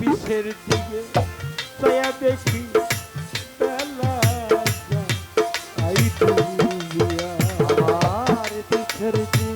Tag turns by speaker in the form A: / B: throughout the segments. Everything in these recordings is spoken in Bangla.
A: বিষের দিকে দয়া দেখি
B: আমার পিছের দিকে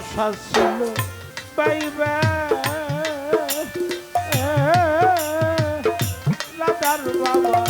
A: আশা ছিল পাইবে বাবা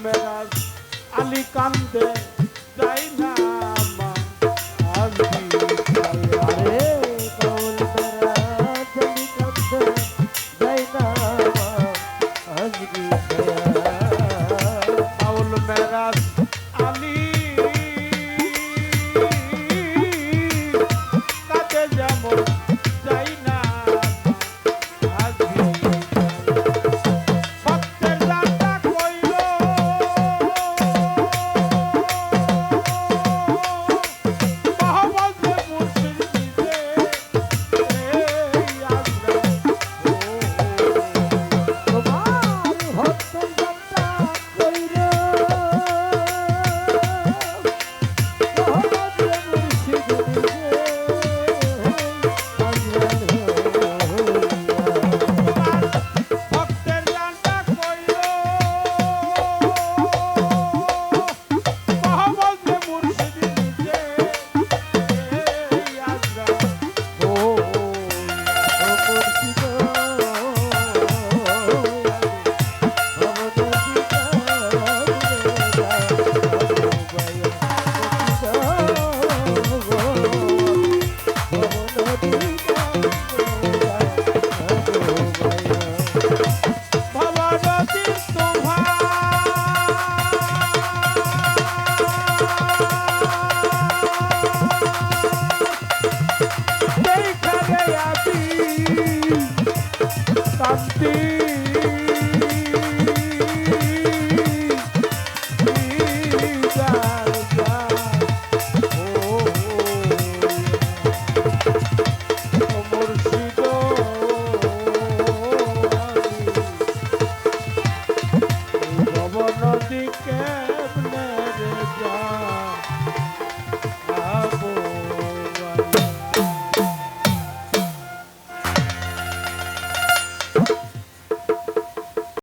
A: মেরাজ আলী কান্দে કેમ ન રે જા